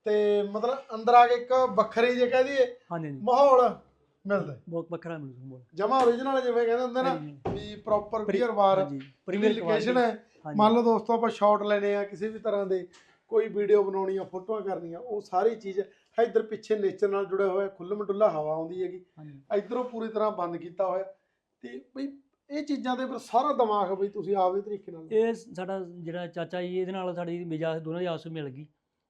ਤੇ ਮਤਲਬ ਅੰਦਰ ਆ ਕੇ ਇੱਕ ਵੱਖਰੀ ਜੇ ਕਹਿ ਦਈਏ ਹਾਂਜੀ ਹਾਂਜੀ। ਮਾਹੌਲ। ਮਿਲਦਾ ਬਹੁਤ ਵੱਖਰਾ ਮਿਲੂ ਮਾਹੌਲ ਜਮਾ ਓਰੀਜਨਲ ਜਿਵੇਂ ਕਹਿੰਦੇ ਹੁੰਦੇ ਨਾ ਹਾਂਜੀ। ਵੀ ਪ੍ਰੋਪਰ 20 ਬਾਰ ਹਾਂਜੀ ਪ੍ਰੀਮੀਅਰ ਲੋਕੇਸ਼ਨ ਹੈ। ਮੰਨ ਲਓ ਦੋਸਤੋ ਆਪਾਂ ਸ਼ਾਟ ਲੈਣੇ ਆ ਕਿਸੇ ਵੀ ਤਰ੍ਹਾਂ ਦੇ ਕੋਈ ਵੀਡੀਓ ਬਣਾਉਣੀ ਆ ਫੋਟੋਆਂ ਕਰਨੀਆਂ ਉਹ ਸਾਰੀ ਚੀਜ਼ ਇੱਧਰ ਪਿੱਛੇ ਨੇਚਰ ਨਾਲ ਜੁੜਿਆ ਹੋਇਆ ਖੁੱਲ੍ਹ ਮਡੁੱਲਾ ਹਵਾ ਆਉਂਦੀ ਹੈਗੀ। ਇੱਧਰੋਂ ਪੂਰੀ ਤਰ੍ਹਾਂ ਬੰਦ ਕੀਤਾ ਹੋਇਆ। ਤੇ ਬਈ ਇਹ ਚੀਜ਼ਾਂ ਦੇ ਪਰ ਸਾਰਾ ਦਿਮਾਗ ਬਈ ਤੁਸੀਂ ਆਪਦੇ ਤਰੀਕੇ ਨਾਲ ਇਹ ਸਾਡਾ ਜਿਹੜਾ ਚਾਚਾ ਜੀ ਇਹਦੇ ਨਾਲ ਸਾਡੀ ਮਿਜਾਜ ਦੋਨਾਂ ਦੀ ਆਪਸ ਵਿੱਚ ਮਿਲ ਗਈ।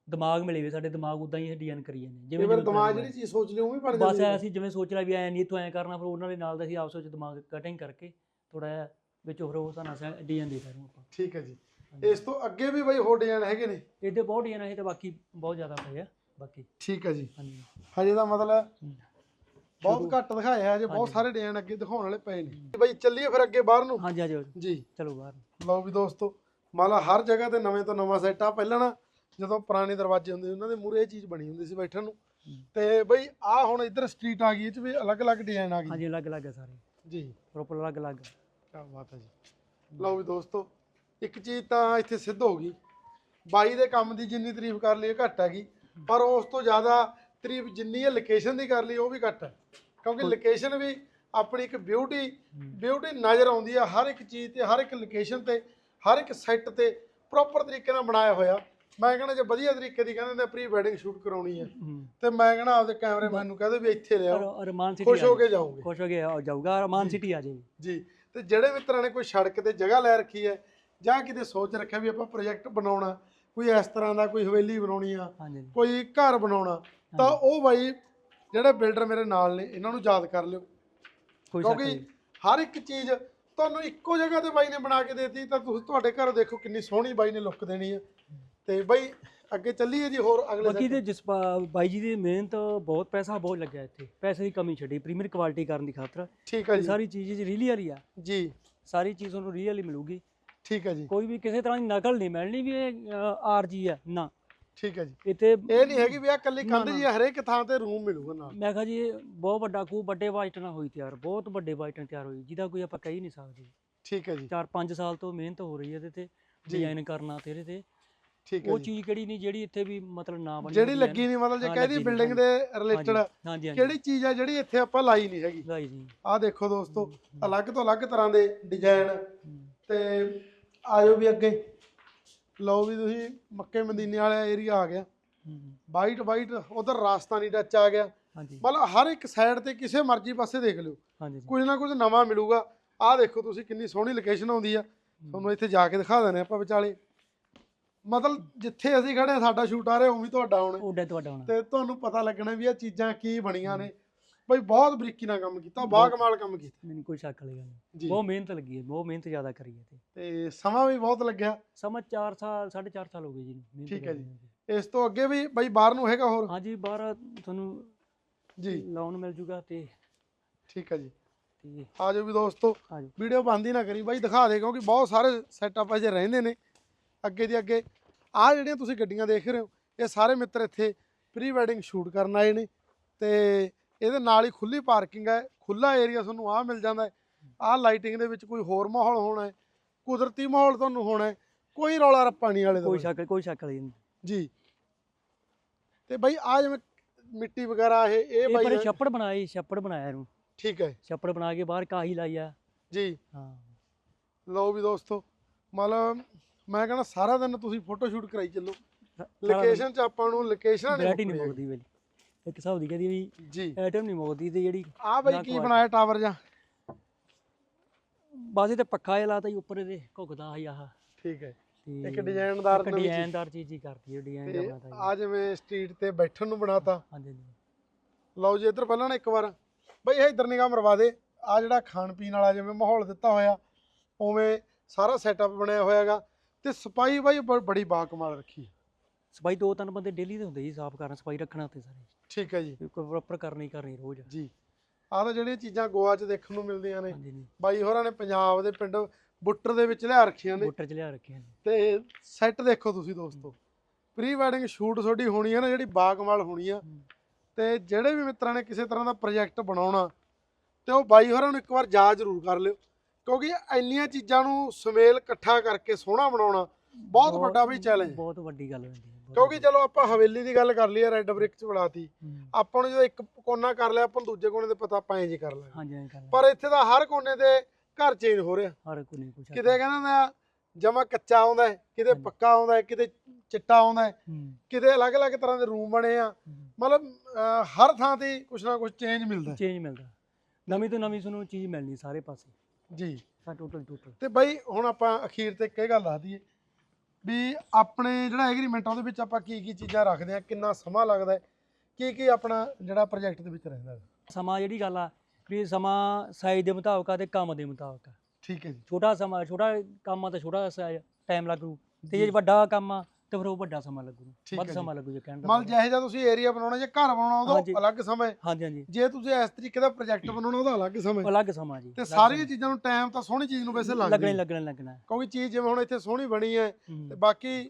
ਦਿਮਾਗ ਮਿਲੇ ਵੇ ਸਾਡੇ ਦਿਮਾਗ ਉਦਾਂ ਹੀ ਡਿਜ਼ਾਈਨ ਕਰੀ ਜਾਂਦੇ ਜਿਵੇਂ ਜਿਵੇਂ ਦਿਮਾਗ ਜਿਹੜੀ ਚੀਜ਼ ਸੋਚ ਲਈ ਉਹ ਵੀ ਬਣ ਬਸ ਜਾਂਦੀ ਹੈ। ਐ ਅਸੀਂ ਜਿਵੇਂ ਸੋਚ ਲਿਆ ਵੀ ਐ ਨਹੀਂ ਤੂੰ ਐ ਕਰਨਾ ਫਿਰ ਉਹਨਾਂ ਦੇ ਨਾਲ ਦਾ ਅਸੀਂ ਆਪਸ ਵਿੱਚ ਦਿਮਾਗ ਕਟਿੰਗ ਕਰਕੇ ਥੋੜਾ ਜਿਹਾ ਵਿੱਚ ਹੋਰ ਉਹ ਸਾਨੂੰ ਡਿਜ਼ਾਈਨ ਦੇ ਦਾਂਗੇ ਆਪਾਂ। ਠੀਕ ਹੈ ਜੀ। ਇਸ ਤੋਂ ਅੱਗੇ ਵੀ ਬਈ ਹੋਰ ਡਿਜ਼ਾਈਨ ਹੈਗੇ ਨੇ? ਇਹਦੇ ਬਹੁਤ ਡਿਜ਼ਾਈਨ ਹੈ ਤੇ ਬਾਕੀ ਬਹੁਤ ਜ਼ਿਆਦਾ ਪਏ ਆ ਬਾਕੀ। ਠੀਕ ਹੈ ਜੀ। ਹਾਂਜੀ। ਹਜੇ ਦਾ ਮਤਲਬ। ਬਹੁਤ ਘੱਟ ਦਿਖਾਇਆ ਹਜੇ ਬਹੁਤ ਹਾਂਜੀ। ਸਾਰੇ ਡਿਜ਼ਾਈਨ ਅੱਗੇ ਦਿਖਾਉਣ ਵਾਲੇ ਪਏ ਨੇ। ਬਈ ਚੱਲੀਏ ਫਿਰ ਅੱਗੇ ਬਾਹਰ ਨੂੰ। ਹਾਂਜੀ ਹਾਂਜੀ ਜੀ। ਚਲੋ ਬਾਹਰ ਲਓ ਵੀ ਦੋਸਤੋ ਮੰਨ ਲਾ ਹਰ ਜਗ੍ਹਾ ਤੇ ਨਵੇਂ ਤੋਂ ਨਵਾਂ ਸੈੱਟ ਆ। ਪਹਿਲਾਂ ਨਾ ਜਦੋਂ ਪੁਰਾਣੇ ਦਰਵਾਜ਼ੇ ਹੁੰਦੇ ਉਹਨਾਂ ਦੇ ਮੂਰੇ ਇਹ ਚੀਜ਼ ਬਣੀ ਹੁੰਦੀ ਸੀ ਬੈਠਣ ਨੂੰ। ਤੇ ਬਈ ਆ ਹੁਣ ਇੱਧਰ ਸਟਰੀਟ ਆ ਗਈ ਇਹ ਚ ਵੀ ਅਲੱਗ-ਅਲੱਗ ਡਿਜ਼ਾਈਨ ਆ ਗਈ। ਹਾਂਜੀ ਅਲੱਗ ਅਲੱਗ ਹੈ ਸਾਰੇ। ਜੀ। ਪ੍ਰੋਪਰ ਅਲੱਗ ਅਲੱਗ ਕੀ ਬਾਤ ਹੈ ਜੀ। ਲਓ ਵੀ ਦੋਸਤੋ ਇੱਕ ਚੀਜ਼ ਤਾਂ ਇੱਥੇ ਸਿੱਧ ਹੋ ਗਈ। ਬਾਈ ਦੇ ਕੰਮ ਦੀ ਜਿੰਨੀ ਤਾਰੀਫ ਕਰ ਲਈ ਘੱਟ ਹੈਗੀ ਪਰ ਉਸ ਤੋਂ ਜ਼ਿਆਦਾ ਤਾਰੀਫ ਜਿੰਨੀ ਹੈ ਲੋਕੇਸ਼ਨ ਦੀ ਕਰ ਲਈ ਉਹ ਵੀ ਘੱਟ ਹੈ ਕਿਉਂਕਿ ਲੋਕੇਸ਼ਨ ਵੀ ਆਪਣੀ ਇੱਕ ਬਿਊਟੀ ਬਿਊਟੀ ਨਜ਼ਰ ਆਉਂਦੀ ਹੈ ਹਰ ਇੱਕ ਚੀਜ਼ ਤੇ ਹਰ ਇੱਕ ਲੋਕੇਸ਼ਨ ਤੇ ਹਰ ਇੱਕ ਸੈੱਟ ਤੇ ਪ੍ਰੋਪਰ ਤਰੀਕੇ ਨਾਲ ਬਣਾਇਆ ਹੋਇਆ। ਮੈਂ ਕਹਿੰਦਾ ਜੇ ਵਧੀਆ ਤਰੀਕੇ ਦੀ ਕਹਿੰਦੇ ਨੇ ਪ੍ਰੀ ਵੈਡਿੰਗ ਸ਼ੂਟ ਕਰਾਉਣੀ ਹੈ। ਤੇ ਮੈਂ ਕਹਿੰਦਾ ਆਪਦੇ ਕੈਮਰਾਮੈਨ ਨੂੰ ਕਹਦੇ ਵੀ ਇੱਥੇ ਲਿਆਓ ਔਰ ਅਰਮਾਨ ਸਿਟੀ ਖੁਸ਼ ਹੋ ਕੇ ਜਾਓਗੇ। ਖੁਸ਼ ਹੋ ਕੇ ਆ ਜਾਊਗਾ ਅਰਮਾਨ ਸਿਟੀ ਆ ਜਾਏ ਜੀ। ਤੇ ਜਿਹੜੇ ਮਿੱਤਰਾਂ ਨੇ ਕੋਈ ਸੜਕ ਤੇ ਜਗ੍ਹਾ ਲੈ ਰੱਖੀ ਹੈ ਜਾਂ ਕਿਤੇ ਸੋਚ ਰੱਖਿਆ ਵੀ ਆਪਾਂ ਪ੍ਰੋਜੈਕਟ ਬਣਾਉਣਾ ਕੋਈ ਇਸ ਤਰ੍ਹਾਂ ਦਾ ਕੋਈ ਹਵੇਲੀ ਬਣਾਉਣੀ ਆ ਕੋਈ ਘਰ ਬਣਾਉਣਾ ਤਾਂ ਉਹ ਬਾਈ ਜਿਹੜੇ ਬਿਲਡਰ ਮੇਰੇ ਨਾਲ ਨੇ ਇਹਨਾਂ ਨੂੰ ਯਾਦ ਕਰ ਲਿਓ। ਕਿਉਂਕਿ ਹਰ ਇੱਕ ਚੀਜ਼ ਤੁਹਾਨੂੰ ਇੱਕੋ ਜਗ੍ਹਾ ਤੇ ਬਾਈ ਨੇ ਬਣਾ ਕੇ ਦੇਤੀ ਤਾਂ ਤੁਸੀਂ ਤੁਹਾਡੇ ਘਰ ਦੇਖੋ ਕਿੰਨੀ ਸੋਹਣੀ ਬਾਈ ਨੇ ਲੁੱਕ ਦੇਣੀ ਹੈ ਤੇ ਬਾਈ ਅੱਗੇ ਚੱਲੀਏ ਜੀ ਹੋਰ ਅਗਲੇ ਬਾਕੀ ਤੇ ਜਿਸ ਬਾਈ ਜੀ ਦੀ ਮਿਹਨਤ ਬਹੁਤ ਪੈਸਾ ਬਹੁਤ ਲੱਗਿਆ ਇੱਥੇ। ਪੈਸੇ ਦੀ ਕਮੀ ਛੱਡੀ ਪ੍ਰੀਮੀਅਰ ਕੁਆਲਿਟੀ ਕਰਨ ਦੀ ਖਾਤਰ। ਠੀਕ ਹੈ ਜੀ। ਸਾਰੀ ਚੀਜ਼ ਰੀਅਲ ਵਾਲੀ ਆ। ਜੀ। ਸਾਰੀ ਚੀਜ਼ ਤੁਹਾਨੂੰ ਰੀਅਲ ਹੀ ਮਿਲੂਗੀ। ਠੀਕ ਹੈ ਜੀ। ਕੋਈ ਵੀ ਕਿਸੇ ਤਰ੍ਹਾਂ ਦੀ ਨਕਲ ਨਹੀਂ ਮਿਲਣੀ ਵੀ ਇਹ ਆਰਜੀ ਆ ਨਾ। ਠੀਕ ਹੈ ਜੀ। ਇੱਥੇ ਇਹ ਨਹੀਂ ਹੈਗੀ ਵੀ ਆ ਕੱਲੀ ਕੰਧ ਜੀ ਹਰੇਕ ਥਾਂ ਤੇ ਰੂਮ ਮਿਲੂਗਾ ਨਾਲ। ਮੈਂ ਕਿਹਾ ਜੀ ਬਹੁਤ ਵੱਡਾ ਖੂਬ ਵੱਡੇ ਬਾਜਟ ਨਾਲ ਹੋਈ ਤਿਆਰ ਬਹੁਤ ਵੱਡੇ ਬਾਜਟ ਨਾਲ ਤਿਆਰ ਹੋਈ ਜਿਹਦਾ ਕੋਈ ਆਪਾਂ ਕਹਿ ਹੀ ਨਹੀਂ ਸਕਦੇ। ਠੀਕ ਹੈ ਜੀ। 4-5 ਸਾਲ ਤੋਂ ਮਿਹਨਤ ਹੋ ਰਹੀ ਹੈ ਇਹਦੇ ਤੇ ਜੀ। ਡਿਜ਼ਾਈਨ ਕਰਨਾ ਤੇ ਇਹਦੇ ਤੇ। ਠੀਕ ਹੈ ਉਹ ਚੀਜ਼ ਕਿਹੜੀ ਨਹੀਂ ਜਿਹੜੀ ਇੱਥੇ ਵੀ ਮਤਲਬ ਨਾ ਬਣੀ ਜਿਹੜੀ ਲੱਗੀ ਨਹੀਂ ਮਤਲਬ ਜੇ ਕਹਿੰਦੀ ਬਿਲਡਿੰਗ ਦੇ ਰਿਲੇਟਡ ਕਿਹੜੀ ਚੀਜ਼ ਆ ਜਿਹੜੀ ਇੱਥੇ ਆਪਾਂ ਲਾਈ ਨਹੀਂ ਹੈਗੀ? ਲਾਈ ਆਹ ਦੇਖੋ ਦੋਸਤੋ ਅਲੱਗ ਤੋਂ ਅਲੱਗ ਤਰ੍ਹਾਂ ਦੇ ਡਿਜ਼ਾਈਨ ਤੇ ਆਇਓ ਵੀ ਅੱਗੇ। ਲਓ ਵੀ ਤੁਸੀਂ ਮੱਕੇ ਮਦੀਨੇ ਵਾਲਾ ਏਰੀਆ ਆ ਗਿਆ। ਵਾਈਟ ਵਾਈਟ ਉਧਰ ਰਾਜਸਥਾਨੀ ਟੱਚ ਆ ਗਿਆ। ਮਤਲਬ ਹਰ ਇੱਕ ਸਾਈਡ ਤੇ ਕਿਸੇ ਮਰਜ਼ੀ ਪਾਸੇ ਦੇਖ ਲਿਓ। ਕੁਝ ਨਾ ਕੁਝ ਨਵਾਂ ਮਿਲੂਗਾ। ਆਹ ਦੇਖੋ ਤੁਸੀਂ ਕਿੰਨੀ ਸੋਹਣੀ ਲੋਕੇਸ਼ਨ ਆਉਂਦੀ ਆ। ਤੁਹਾਨੂੰ ਇੱਥੇ ਜਾ ਕੇ ਦਿਖਾ ਦਿੰਦੇ ਆਪਾਂ ਵਿਚਾਲੇ। ਮਤਲਬ ਜਿੱਥੇ ਅਸੀਂ ਖੜੇ ਆ ਸਾਡਾ ਸ਼ੂਟ ਆ ਰਿਹਾ ਉਵੇਂ ਤੁਹਾਡਾ ਆਉਣਾ ਉਹਦਾ ਤੁਹਾਡਾ ਹੋਣਾ ਤੇ ਤੁਹਾਨੂੰ ਪਤਾ ਲੱਗਣਾ ਵੀ ਇਹ ਚੀਜ਼ਾਂ ਕੀ ਬਣੀਆਂ ਨੇ। ਬਈ ਬਹੁਤ ਬਰੀਕੀ ਨਾਲ ਕੰਮ ਕੀਤਾ ਬਾ ਕਮਾਲ ਕੰਮ ਕੀਤਾ। ਮੈਨੂੰ ਕੋਈ ਸ਼ੱਕ ਵਾਲੀ ਗੱਲ ਨਹੀਂ। ਜੀ। ਬਹੁਤ ਮਿਹਨਤ ਲੱਗੀ ਹੈ ਬਹੁਤ ਮਿਹਨਤ ਜ਼ਿਆਦਾ ਕਰੀ ਹੈ ਤੇ। ਤੇ ਸਮਾਂ ਵੀ ਬਹੁਤ ਲੱਗਿਆ। ਸਮਾਂ 4 ਸਾਲ 4.5 ਸਾਲ ਹੋ ਗਏ ਜੀ ਮਿਹਨਤ ਠੀਕ ਹੈ ਕਰਦੇ ਜੀ। ਨੂੰ। ਇਸ ਤੋਂ ਅੱਗੇ ਵੀ ਬਈ ਬਾਹਰ ਨੂੰ ਹੈਗਾ ਹੋਰ? ਹਾਂਜੀ ਬਾਹਰ ਤੁਹਾਨੂੰ ਜੀ। ਲੋਨ ਮਿਲ ਜੂਗਾ ਤੇ ਠੀਕ ਹੈ ਜੀ। ਤੇ ਆ ਜਾਓ ਵੀ ਦੋਸਤੋ ਹਾਂਜੀ ਵੀਡੀਓ ਬੰਦ ਹੀ ਨਾ ਕਰੀ। ਬਾਈ ਦਿਖਾ ਦੇ ਕਿਉਂਕਿ ਬਹੁਤ ਸਾਰੇ ਸੈਟਅਪ ਅਜੇ ਰਹਿੰਦੇ ਨੇ। ਅੱਗੇ ਦੀ ਅੱਗੇ ਆ ਜਿਹੜੀਆਂ ਤੁਸੀਂ ਗੱਡੀਆਂ ਦੇਖ ਰਹੇ ਹੋ ਇਹ ਸਾਰੇ ਮਿੱਤਰ ਇੱਥੇ ਪ੍ਰੀ ਵੈਡਿੰਗ ਸ਼ੂਟ ਕਰਨ ਆਏ ਨੇ ਤੇ ਇਹਦੇ ਨਾਲ ਹੀ ਖੁੱਲੀ ਪਾਰਕਿੰਗ ਹੈ ਖੁੱਲਾ ਏਰੀਆ ਤੁਹਾਨੂੰ ਆ ਮਿਲ ਜਾਂਦਾ ਹੈ। ਆਹ ਲਾਈਟਿੰਗ ਦੇ ਵਿੱਚ ਕੋਈ ਹੋਰ ਮਾਹੌਲ ਹੋਣਾ ਹੈ ਕੁਦਰਤੀ ਮਾਹੌਲ ਤੁਹਾਨੂੰ ਹੋਣਾ ਹੈ ਕੋਈ ਰੌਲਾ ਰੱਪਾ ਨਹੀਂ ਵਾਲੇ ਦਾ ਕੋਈ ਸ਼ੱਕ ਕੋਈ ਸ਼ੱਕ ਨਹੀਂ। ਜੀ। ਤੇ ਬਾਈ ਆ ਜਿਵੇਂ ਮਿੱਟੀ ਵਗੈਰਾ ਇਹ ਇਹ ਇਹ ਬਾਈ ਛੱਪੜ ਬਣਾਇਆ ਜੀ ਛੱਪੜ ਬਣਾਇਆ ਇਹਨੂੰ। ਠੀਕ ਹੈ। ਛੱਪੜ ਬਣਾ ਕੇ ਬਾਹਰ ਕਾਹੀ ਲਾਈ ਆ। ਜੀ। ਹਾਂ। ਲਓ ਵੀ ਦੋਸਤੋ ਮਤਲਬ ਮੈਂ ਕਹਿੰਦਾ ਸਾਰਾ ਦਿਨ ਤੁਸੀਂ ਫੋਟੋ ਸ਼ੂਟ ਕਰਾਈ ਚੱਲੋ। ਲੋਕੇਸ਼ਨ ਚ ਆਪਾਂ ਨੂੰ ਲੋਕੇਸ਼ਨ ਵੈਰਾਈਟੀ ਨਹੀਂ ਮੁੱਕਦੀ ਵੇਲੀ ਇੱਕ ਹਿਸਾਬ ਦੀ ਕਹਦੀ ਵੀ ਜੀ। ਆਈਟਮ ਨਹੀਂ ਮੁੱਕਦੀ ਤੇ ਜਿਹੜੀ ਆ ਬਈ ਨਾ ਕੀ। ਬਣਾਇਆ ਟਾਵਰ ਜਾਂ? ਬਾਜ਼ੇ ਤੇ ਪੱਖਾ ਇਹ ਲਾਤਾ ਜੀ ਉੱਪਰ ਇਹਦੇ ਘੁੱਗਦਾ ਸੀ ਆਹ। ਠੀਕ ਹੈ। ਇੱਕ ਡਿਜ਼ਾਈਨਦਾਰ ਚੀਜ਼ ਡਿਜ਼ਾਈਨਦਾਰ ਚੀਜ਼ ਹੀ ਕਰਦੀ ਹੈ ਡਿਜ਼ਾਈਨ ਦਾ ਬਣਾਤਾ ਆ ਜਿਵੇਂ ਸਟਰੀਟ ਤੇ ਬੈਠਣ ਨੂੰ ਬਣਾਤਾ। ਹਾਂਜੀ। ਲਓ ਜੀ ਇੱਧਰ ਪਹਿਲਾਂ ਨਾ ਇੱਕ ਵਾਰ। ਬਈ ਇਹ ਇੱਧਰ ਨਿਗਾਹ ਮਰਵਾ ਦੇ। ਆ ਜਿਹੜਾ ਖਾਣ ਪੀਣ ਵਾਲਾ ਜਿਵੇਂ ਮਾਹੌਲ ਦਿੱਤਾ ਹੋਇਆ ਉਵੇਂ ਸਾਰਾ ਸੈਟਅਪ ਬਣਿਆ ਹੋਇਆਗਾ। ਤੇ ਸਪਾਈ ਬਾਈ ਬ- ਬੜੀ ਬਾਕਮਾਲ ਰੱਖੀ। ਹੈ। ਸਫ਼ਾਈ ਦੋ ਤਿੰਨ ਬੰਦੇ ਡੇਲੀ ਦੇ ਹੁੰਦੇ ਜੀ ਸਾਫ਼ ਕਰਨ ਸਫ਼ਾਈ ਰੱਖਣਾ ਤੇ ਸਾਰੇ। ਠੀਕ ਹੈ ਜੀ। ਪ੍ਰੋਪਰ ਕਰਨੀ ਕਰਨੀ ਰੋਜ਼। ਜੀ। ਆਹ ਤਾਂ ਜਿਹੜੀਆਂ ਚੀਜ਼ਾਂ ਗੋਆ 'ਚ ਦੇਖਣ ਨੂੰ ਮਿਲਦੀਆਂ ਨੇ। ਹਾਂਜੀ ਬਾਈ ਹੋਰਾਂ ਨੇ ਪੰਜਾਬ ਦੇ ਪਿੰਡ ਬੁੱਟਰ ਦੇ ਵਿੱਚ ਲਿਆ ਰੱਖੀਆਂ ਨੇ। ਮੋਟਰ ਚ ਲਿਆ ਰੱਖੇ ਨੇ। ਤੇ ਸੈੱਟ ਦੇਖੋ ਤੁਸੀਂ ਦੋਸਤੋ। ਪ੍ਰੀ ਵੈਡਿੰਗ ਸ਼ੂਟ ਤੁਹਾਡੀ ਹੋਣੀ ਹੈ ਨਾ ਜਿਹੜੀ ਬਾਗਮਾਲ ਹੋਣੀ ਆ। ਹਮ। ਤੇ ਜਿਹੜੇ ਵੀ ਮਿੱਤਰਾਂ ਨੇ ਕਿਸੇ ਤਰ੍ਹਾਂ ਦਾ ਪ੍ਰੋਜੈਕਟ ਬਣਾਉਣਾ ਤੇ ਉਹ ਬਾਈ ਹੋਰਾਂ ਨੂੰ ਇੱਕ ਵਾਰ ਜਾ ਜ਼ਰੂਰ ਕਰ ਲਿਓ। ਕਿਉਂਕਿ ਇੰਨੀਆਂ ਚੀਜ਼ਾਂ ਨੂੰ ਸਮੇਲ ਇਕੱਠਾ ਕਰਕੇ ਸੋਹਣਾ ਬਣਾਉਣਾ ਬਹੁਤ ਵੱਡਾ ਵੀ ਚੈਲੰਜ ਬਹੁਤ ਵੱਡੀ ਗੱਲ ਹੁੰਦੀ ਹੈ ਕਿਉਂਕਿ। ਚਲੋ ਆਪਾਂ ਹਵੇਲੀ ਦੀ ਗੱਲ ਕਰ ਲਈ ਰੈੱਡ ਬ੍ਰਿਕ ਚ ਬਣਾਤੀ। ਆਪਾਂ ਨੂੰ ਜਦੋਂ ਇੱਕ ਕੋਨਾ ਕਰ ਲਿਆ ਆਪਾਂ ਨੂੰ ਦੂਜੇ ਕੋਨੇ ਦੇ ਪਤਾ ਆਪਾਂ ਇੰਜ ਕਰ ਲਾਂਗੇ ਹਾਂਜੀ ਹਾਂਜੀ ਕਰ ਪਰ ਇੱਥੇ ਦਾ ਹਰ ਕੋਨੇ ਤੇ ਘਰ ਚੇਂਜ ਹੋ ਰਿਹਾ। ਹਰ ਕੋਈ ਨਹੀਂ ਕੁਛ ਕਿਤੇ ਕਹਿੰਦਾ ਨਾ ਜਮਾ ਕੱਚਾ ਆਉਂਦਾ ਕਿਤੇ। ਪੱਕਾ ਆਉਂਦਾ ਕਿਤੇ ਚਿੱਟਾ ਆਉਂਦਾ ਕਿਤੇ ਅਲੱਗ-ਅਲੱਗ ਤਰ੍ਹਾਂ ਦੇ ਰੂਮ ਬਣੇ ਆ। ਮਤਲਬ ਹਰ ਥਾਂ ਤੇ ਕੁਛ ਨਾ ਕੁਛ ਚੇਂਜ ਮਿਲਦਾ। ਚੇਂਜ ਮਿਲਦਾ। ਨਵੀਂ ਤੋਂ ਨਵੀਂ ਤੁਹਾਨੂੰ ਚੀਜ਼ ਮਿਲਣੀ ਸਾਰੇ ਪਾਸੇ। ਜੀ। ਸਾ ਟੋਟਲ ਟੋਟਲ ਤੇ ਬਾਈ ਹੁਣ ਆਪਾਂ ਅਖੀਰ ਤੇ ਇੱਕ ਇਹ ਗੱਲ ਦੱਸ ਦਈਏ ਵੀ ਆਪਣੇ ਜਿਹੜਾ ਐਗਰੀਮੈਂਟ ਆ ਉਹਦੇ ਵਿੱਚ ਆਪਾਂ ਕੀ ਕੀ ਚੀਜ਼ਾਂ ਰੱਖਦੇ ਆ ਕਿੰਨਾ ਸਮਾਂ ਲੱਗਦਾ ਹੈ ਕੀ ਕੀ ਆਪਣਾ ਜਿਹੜਾ ਪ੍ਰੋਜੈਕਟ ਦੇ ਵਿੱਚ ਰਹਿੰਦਾ ਹੈ। ਸਮਾਂ ਜਿਹੜੀ ਗੱਲ ਆ ਵੀ ਸਮਾਂ ਸਾਈਜ਼ ਦੇ ਮੁਤਾਬਕ ਆ ਤੇ ਕੰਮ ਦੇ ਮੁਤਾਬਕ ਆ। ਠੀਕ ਹੈ ਜੀ। ਛੋਟਾ ਸਮਾਂ ਛੋਟਾ ਕੰਮ ਆ ਤਾਂ ਛੋਟਾ ਟਾਈਮ ਲੱਗੂ। ਤੇ। ਜੇ। ਵੱਡਾ ਕੰਮ ਆ ਤੇ ਫਿਰ ਉਹ ਵੱਡਾ ਸਮਾਂ ਲੱਗੂ। ਵੱਧ ਸਮਾਂ ਲੱਗੂ ਜੇ ਕਹਿਣ ਦਾ ਜਿਹੇ ਜਿਹਾ ਤੁਸੀਂ ਏਰੀਆ ਬਣਾਉਣਾ ਜਾਂ ਘਰ ਬਣਾਉਣਾ ਉਹਦਾ ਅਲੱਗ ਸਮਾਂ ਹਾਂਜੀ ਹਾਂਜੀ। ਜੇ ਤੁਸੀਂ ਇਸ ਤਰੀਕੇ ਦਾ ਪ੍ਰੋਜੈਕਟ ਬਣਾਉਣਾ ਉਹਦਾ ਅਲੱਗ ਸਮਾਂ ਅਲੱਗ ਸਮਾਂ ਜੀ। ਤੇ ਸਾਰੀਆਂ ਚੀਜ਼ਾਂ ਨੂੰ ਟਾਈਮ ਤਾਂ ਸੋਹਣੀ ਚੀਜ਼ ਨੂੰ ਵੈਸੇ ਲੱਗਦਾ ਲੱਗਣਾ ਲੱਗਣਾ ਲੱਗਣਾ। ਕਿਉਂਕਿ ਚੀਜ਼ ਜਿਵੇਂ ਹੁਣ ਇੱਥੇ ਸੋਹਣੀ ਬਣੀ ਹੈ ਤੇ ਬਾਕੀ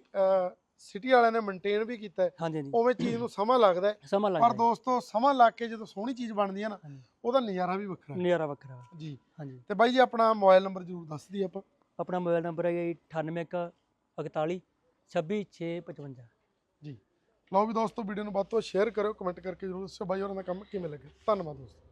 ਸਿਟੀ ਵਾਲਿਆਂ ਨੇ ਮੇਨਟੇਨ ਵੀ ਕੀਤਾ ਉਵੇਂ ਚੀਜ਼ ਨੂੰ ਸਮਾਂ ਲੱਗਦਾ ਪਰ ਦੋਸਤੋ ਸਮਾਂ ਲੱਗ ਕੇ ਜਦੋਂ ਸੋਹਣੀ ਚੀਜ਼ ਬਣਦੀ ਹੈ ਨਾ ਉਹਦਾ ਨਜ਼ਾਰਾ ਵੀ ਵੱਖਰਾ ਨਜ਼ਾਰਾ ਵੱਖਰਾ ਜੀ। ਹਾਂਜੀ। ਤੇ ਬਾਈ ਜੀ ਆਪਣਾ ਮੋਬਾਈਲ ਨੰਬਰ ਜ਼ਰੂਰ ਦੱਸ ਦਈਏ ਆਪਾਂ। ਆਪਣਾ ਮੋਬਾਈਲ ਨੰਬਰ ਹੈ 98141 26655 ਜੀ। ਲਓ ਵੀ ਦੋਸਤੋ, ਵੀਡੀਓ ਨੂੰ ਵੱਧ ਤੋਂ ਸ਼ੇਅਰ ਕਰਿਓ ਕਮੈਂਟ ਕਰਕੇ ਜਰੂਰ ਦੱਸਿਓ ਬਾਈ ਹੋਰਾਂ ਦਾ ਕੰਮ ਕਿਵੇਂ ਲੱਗਿਆ ਧੰਨਵਾਦ ਦੋਸਤੋ।